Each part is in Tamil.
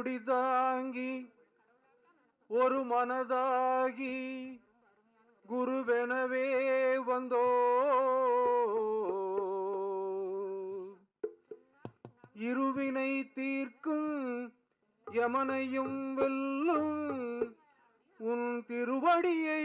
இருமுடி தாங்கி ஒரு மனதாகி குருவெனவே வந்தோ. இருவினை தீர்க்கும் யமனையும் வெல்லும் உன் திருவடியை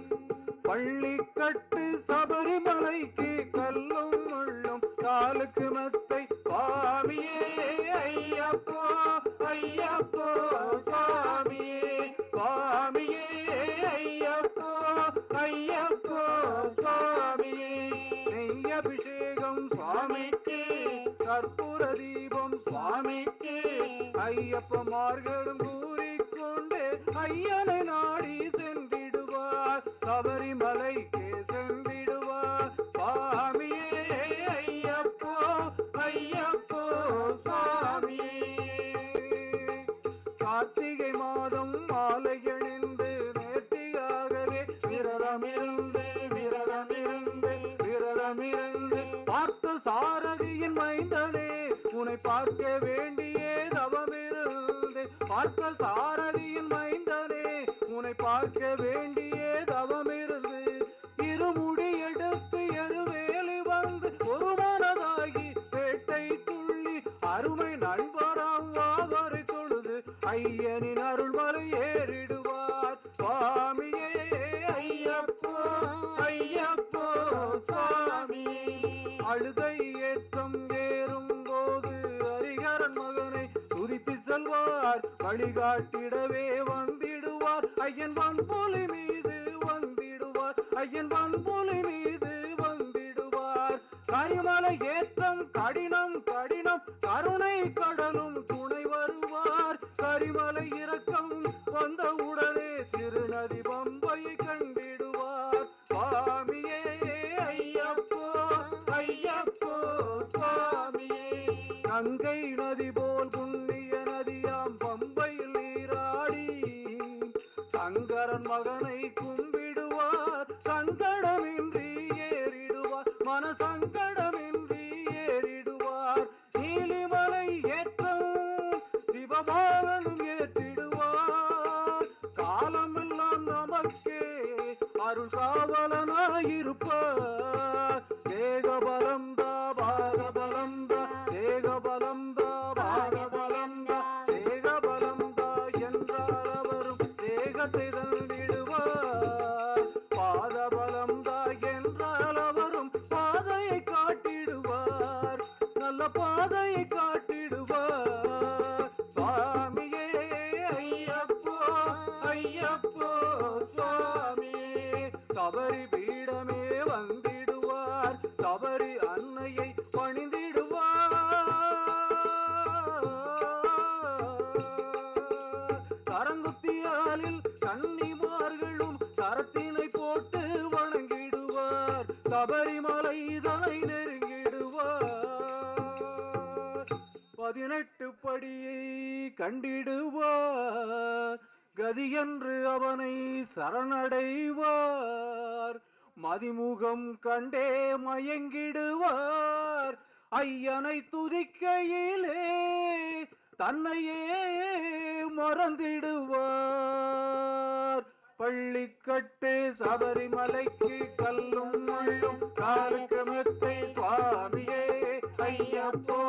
பள்ளிக்கட்டு சபரிமலைக்கு கல்லும் முள்ளும் காலுக்கு மத்தை சுவாமியே ஐயப்போ ஐயப்போ சுவாமியே சுவாமியே ஐயப்போ ஐயப்போ சுவாமியே. நெய் அபிஷேகம் சுவாமிக்கு கற்பூர தீபம் சுவாமிக்கு ஐயப்ப மார்களும் கூறிக்கொண்டு ஐயா சபரிமலைக்கு சென்றிடுவார் சுவாமியே ஐயப்போ ஐயப்போ சுவாமியே. கார்த்திகை மாதம் மாலையணிந்து நேர்த்தியாகவே விரதமிருந்து விரதமிருந்து விரதமிருந்து பார்த்த சாரதியின் மைந்தனே உன்னை பார்க்க வேண்டியே தவமிருந்து பார்த்த சாரதியின் மைந்தனே உன்னை பார்க்க வேண்டியே ஐயனின் அருள்மலை ஏறிடுவார். சுவாமியே ஐயப்போ ஐயப்போ சுவாமி. அழுதை ஏற்றம் ஏறும் போது ஹரிகரன் மகனை துதித்து செல்வார். வழிகாட்டிடவே வந்திடுவார். ஐயன் வன்பொலி மீது வந்திடுவார். ஐயன் வன்பொலி மீது வந்திடுவார். கரிமலை ஏற்றம் கடினம் கடினம் கருணை கடலும் கங்கை நதி போல் புண்ணிய நதியாம் பம்பையில் நீராடி சங்கரன் மகனை கும்பிடுவார். சங்கடமின்றி ஏறிடுவார். மன சங்கடமின்றி ஏறிடுவார். நீலிமலை ஏற்றம் சிவபாலனும் ஏற்றிடுவார். காலமெல்லாம் நமக்கே அருள் காவலனாயிருப்பார். தேகபலம் தாபா பாதையை காட்டிடுவார் சுவாமியே ஐயப்போ ஐயப்போ சுவாமியே சபரி பதினெட்டு படியை கண்டிடுவார். கதியன்று அவனை சரணடைவார். மதிமுகம் கண்டே மயங்கிடுவார். ஐயனை துதிக்கையிலே தன்னையே மறந்திடுவார். பள்ளிக்கட்டு சபரிமலைக்கு கல்லும் முள்ளும் காலுக்கு மெத்தை சுவாமியே ஐயப்போ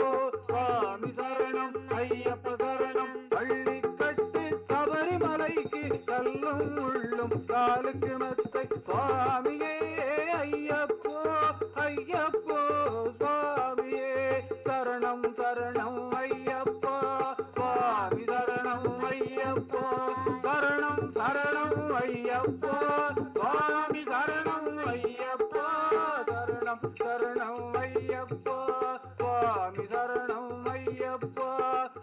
கல்லும் முள்ளும் காலுக்கு மெத்தை சுவாமியே ஐயப்போ ஐயப்போ சுவாமியே. சரணம் சரணம் ஐயப்பா சுவாமி சரணம் ஐயப்போ. சரணம் சரணம் ஐயப்போ சுவாமி சரணம் ஐயப்போ. சரணம் சரணம் ஐயப்போ சுவாமி சரணம் ஐயப்போ.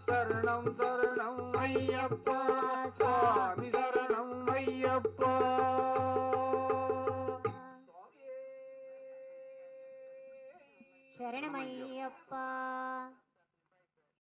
சரணம் சரணம் சரணம் ஐயப்பா. ஐயப்பா. சரணமையப்பா